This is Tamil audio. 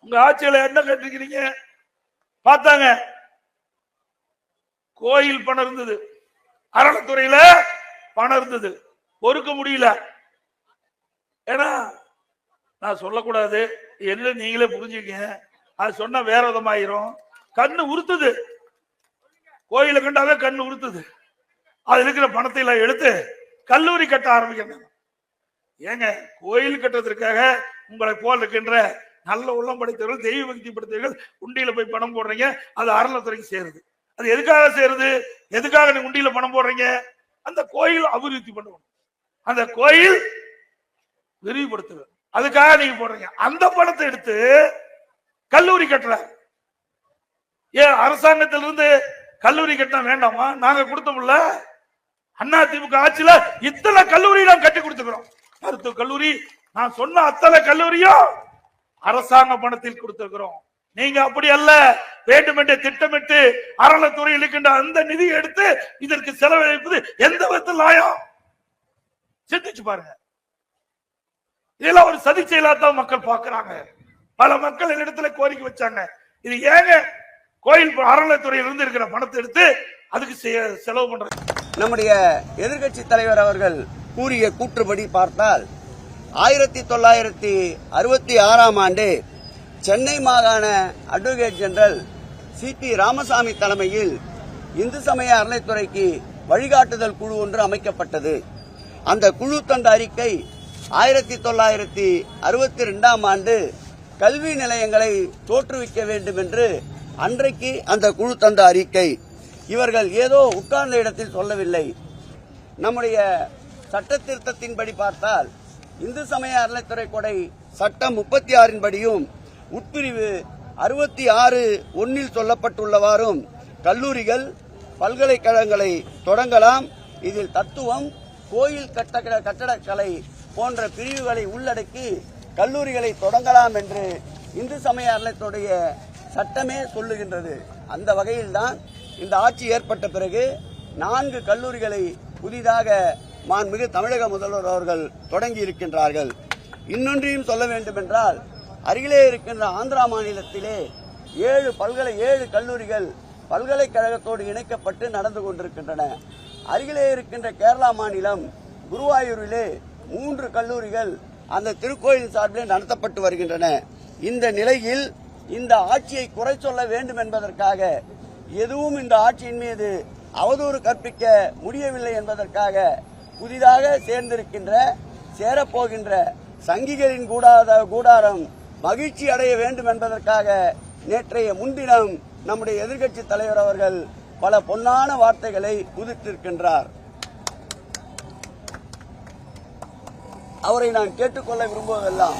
உங்க ஆட்சியில என்ன கட்டிருக்கிறீங்க? பார்த்தாங்க. கோயில் பணம் இருந்தது. அறநிலைத்துறையில பணம் இருந்தது. பொறுக்க முடியல. ஏன்னா நான் சொல்லக்கூடாது. என்ன நீங்களே புரிஞ்சுக்கங்க. அது சொன்னா வேற விதமாயிரும். கண்ணு உறுத்துது. கோயிலை கண்டாவே கண்ணு உறுத்துது. அது இருக்கிற பணத்தை எல்லாம் எடுத்து கல்லூரி கட்ட ஆரம்பிக்கணும். ஏங்க கோயில் கட்டுறதுக்காக உங்களை போல் இருக்கின்ற நல்ல உள்ளம் படைத்தவர்கள் தெய்வ பக்தி படைத்தவர்கள் உண்டியில போய் பணம் போடுறீங்க அது அறநிலத்துறைக்கு சேருது. அது எதுக்காக சேருது? எதுக்காக நீங்க உண்டியில பணம் போடுறீங்க? அந்த கோயில் அபிவிருத்தி பண்ணணும். அந்த கோயில் விரிவுபடுத்துது. அதுக்காக நீங்க போடுறீங்க. அந்த பணத்தை எடுத்து கல்லூரி கட்டுற ஏன் அரசாங்கத்திலிருந்து கல்லூரி கட்டினா வேண்டாமா? நாங்க கொடுத்தோம்ல அண்ணா திமுக ஆட்சியில இத்தனை கல்லூரி நான் கட்டி கொடுத்துக்கிறோம். மருத்துவ கல்லூரி நான் சொன்ன அத்தனை கல்லூரியும் அரசாங்க பணத்தில் கொடுத்திருக்கிறோம். நீங்க அப்படி அல்ல வேண்டுமென்றே திட்டமிட்டு அறநிலைத்துறை இருக்கின்ற அந்த நிதியை எடுத்து இதற்கு செலவழிப்பது எந்த விதத்தில் நியாயம்? சிந்திச்சு பாருங்க. இதெல்லாம் ஒரு சதி செயலாத்தான் மக்கள் பாக்குறாங்க பல மக்கள் என்னிடத்துல கோரிக்கை வச்சாங்க. இது ஏங்க கோயில் அறநிலைத்துறையிலிருந்து இருக்கிற பணத்தை எடுத்து அதுக்கு செலவு பண்றாங்க நம்முடைய எதிர்க்கட்சி தலைவர் அவர்கள் கூறிய கூற்றுப்படி பார்த்தால் ஆயிரத்தி தொள்ளாயிரத்தி அறுபத்தி ஆறாம் ஆண்டு சென்னை மாகாண advocate general C P Ramasamy தலைமையில் இந்து சமய அறநிலைத்துறைக்கு வழிகாட்டுதல் குழு ஒன்று அமைக்கப்பட்டது. அந்த குழு தந்த அறிக்கை ஆயிரத்தி தொள்ளாயிரத்தி அறுபத்தி ரெண்டாம் ஆண்டு கல்வி நிலையங்களை தோற்றுவிக்க வேண்டும் என்று அன்றைக்கு அந்த குழு தந்த அறிக்கை. இவர்கள் ஏதோ உட்கார்ந்த இடத்தில் சொல்லவில்லை. நம்முடைய சட்ட திருத்தத்தின்படி பார்த்தால் இந்து சமய அறநிலைத்துறை கொடை சட்டம் முப்பத்தி ஆறின் படியும் உட்பிரிவு அறுபத்தி ஆறு ஒன்னில் சொல்லப்பட்டுள்ளவாறும் கல்லூரிகள் பல்கலைக்கழகங்களை தொடங்கலாம். இதில் தத்துவம் கோயில் கட்டட கட்டடக்கலை போன்ற பிரிவுகளை உள்ளடக்கி கல்லூரிகளை தொடங்கலாம் என்று இந்து சமய அறநிலையத்துடைய சட்டமே சொல்லுகின்றது. அந்த வகையில்தான் இந்த ஆட்சி ஏற்பட்ட பிறகு நான்கு கல்லூரிகளை புதிதாக மாண்புமிகு தமிழக முதல்வர் அவர்கள் தொடங்கி இருக்கின்றார்கள். இன்னொன்றையும் சொல்ல வேண்டும் என்றால் அருகிலே இருக்கின்ற ஆந்திரா மாநிலத்திலே ஏழு பல்கலை ஏழு கல்லூரிகள் பல்கலைக்கழகத்தோடு இணைக்கப்பட்டு நடந்து கொண்டிருக்கின்றன. அருகிலே இருக்கின்ற கேரளா மாநிலம் குருவாயூரிலே மூன்று கல்லூரிகள் அந்த திருக்கோயில் சார்பிலே நடத்தப்பட்டு வருகின்றன. இந்த நிலையில் இந்த ஆட்சியை குறை சொல்ல வேண்டும் என்பதற்காக எதுவும் இந்த ஆட்சியின் மீது அவதூறு கற்பிக்க முடியவில்லை என்பதற்காக புதிதாக சேர்ந்திருக்கின்ற சேரப்போகின்ற சங்கிகளின் கூடாத கூடாரம் மகிழ்ச்சி அடைய வேண்டும் என்பதற்காக நேற்றைய முன்தினம் நம்முடைய எதிர்க்கட்சி தலைவர் அவர்கள் பல பொன்னான வார்த்தைகளை உதிர்த்திருக்கின்றார் அவரை நான் கேட்டுக்கொள்ள விரும்புவதெல்லாம்